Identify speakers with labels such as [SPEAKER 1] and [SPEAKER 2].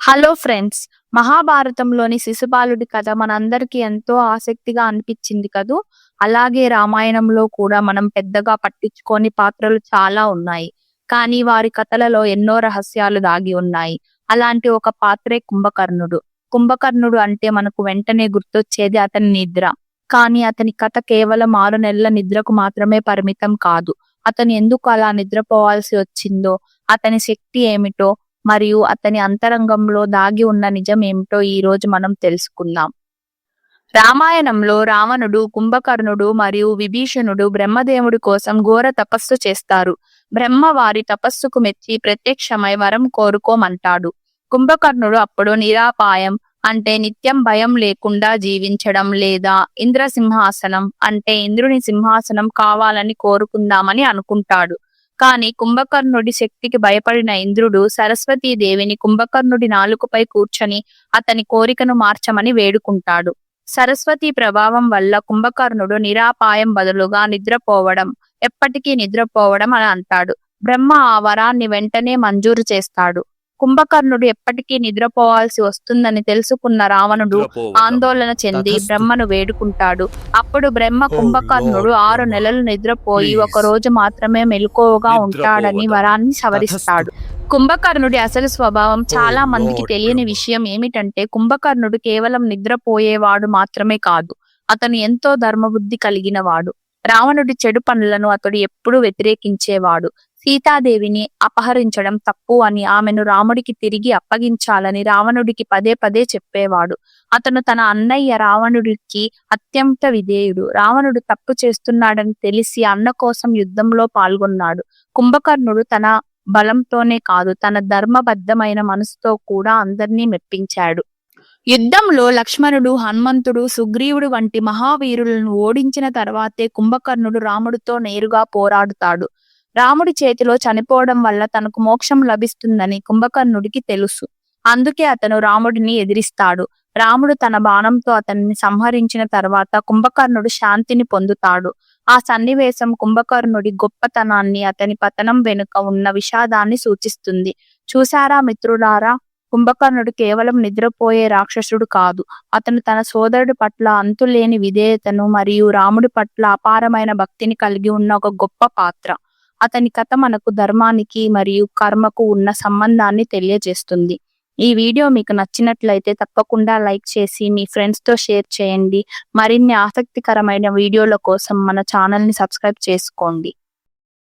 [SPEAKER 1] Hello friends మహాభారతంలోని శిశుపాలుడి కథ మనందరికీ ఎంతో ఆసక్తిగా అనిపించింది కదూ? అలాగే రామాయణంలో కూడా మనం పెద్దగా పట్టించుకోని పాత్రలు చాలా ఉన్నాయి. కానీ వారి కథలలో ఎన్నో రహస్యాలు దాగి ఉన్నాయి. అలాంటి ఒక పాత్రే కుంభకర్ణుడు. కుంభకర్ణుడు అంటే మనకు వెంటనే గుర్తొచ్చేది అతని నిద్ర. కానీ అతని కథ కేవలం ఆరు నెలల నిద్రకు మాత్రమే పరిమితం కాదు. అతను ఎందుకు అలా నిద్రపోవాల్సి వచ్చిందో అతని శక్తి ఏమిటో మరియు అతని అంతరంగంలో దాగి ఉన్న నిజం ఏమిటో ఈ రోజు మనం తెలుసుకుందాం. రామాయణంలో రావణుడు కుంభకర్ణుడు మరియు విభీషణుడు బ్రహ్మదేవుడి కోసం ఘోర తపస్సు చేస్తారు. బ్రహ్మ వారి తపస్సుకు మెచ్చి ప్రత్యక్షమై వరం కోరుకోమంటాడు. కుంభకర్ణుడు అప్పుడు నిరాపాయం అంటే నిత్యం భయం లేకుండా జీవించడం లేదా ఇంద్ర సింహాసనం అంటే ఇంద్రుని సింహాసనం కావాలని కోరుకుందామని అనుకుంటాడు. కాని కుంభకర్ణుడి శక్తికి భయపడిన ఇంద్రుడు సరస్వతీదేవిని కుంభకర్ణుడి నాలుకపై కూర్చొని అతని కోరికను మార్చమని వేడుకుంటాడు. సరస్వతి ప్రభావం వల్ల కుంభకర్ణుడు నిరాపాయం బదులుగా నిద్రపోవడం ఎప్పటికీ నిద్రపోవడం అని అంటాడు. బ్రహ్మ ఆ వరాన్ని వెంటనే మంజూరు చేస్తాడు. కుంభకర్ణుడు ఎప్పటికీ నిద్రపోవాల్సి వస్తుందని తెలుసుకున్న రావణుడు ఆందోళన చెంది. బ్రహ్మను వేడుకుంటాడు అప్పుడు బ్రహ్మ కుంభకర్ణుడు ఆరు నెలలు నిద్రపోయి. ఒక రోజు మాత్రమే మెలకువగా ఉంటాడని. వరాన్ని సవరిస్తాడు కుంభకర్ణుడి అసలు స్వభావం చాలా మందికి తెలియని. విషయం ఏమిటంటే కుంభకర్ణుడు కేవలం నిద్రపోయేవాడు మాత్రమే కాదు అతను ఎంతో ధర్మబుద్ధి కలిగిన వాడు రావణుడి చెడు పనులను అతడు ఎప్పుడూ వ్యతిరేకించేవాడు సీతాదేవిని అపహరించడం తప్పు అని ఆమెను రాముడికి తిరిగి అప్పగించాలని రావణుడికి పదే పదే చెప్పేవాడు. అతను తన అన్నయ్య రావణుడికి అత్యంత విధేయుడు. రావణుడు తప్పు చేస్తున్నాడని తెలిసి అన్న కోసం యుద్ధంలో పాల్గొన్నాడు. కుంభకర్ణుడు తన బలంతోనే కాదు తన ధర్మబద్ధమైన మనసుతో కూడా అందరినీ మెప్పించాడు. యుద్ధంలో లక్ష్మణుడు హనుమంతుడు సుగ్రీవుడు వంటి మహావీరులను ఓడించిన తర్వాతే కుంభకర్ణుడు రాముడితో నేరుగా పోరాడుతాడు. రాముడి చేతిలో చనిపోవడం వల్ల తనకు మోక్షం లభిస్తుందని కుంభకర్ణుడికి తెలుసు. అందుకే అతను రాముడిని ఎదిరిస్తాడు. రాముడు తన బాణంతో అతన్ని సంహరించిన తర్వాత కుంభకర్ణుడు శాంతిని పొందుతాడు. ఆ సన్నివేశం కుంభకర్ణుడి గొప్పతనాన్ని అతని పతనం వెనుక ఉన్న విషాదాన్ని సూచిస్తుంది. చూసారా మిత్రులారా? కుంభకర్ణుడు కేవలం నిద్రపోయే రాక్షసుడు కాదు. అతను తన సోదరుడి పట్ల అంతులేని విధేయతను మరియు రాముడి పట్ల అపారమైన భక్తిని కలిగి ఉన్న ఒక గొప్ప పాత్ర. అతని కథ మనకు ధర్మానికి మరియు కర్మకు ఉన్న సంబంధాన్ని తెలియజేస్తుంది. ఈ వీడియో మీకు నచ్చినట్లయితే తప్పకుండా లైక్ చేసి మీ ఫ్రెండ్స్తో షేర్ చేయండి. మరిన్ని ఆసక్తికరమైన వీడియోల కోసం మన ఛానల్ని సబ్స్క్రైబ్ చేసుకోండి.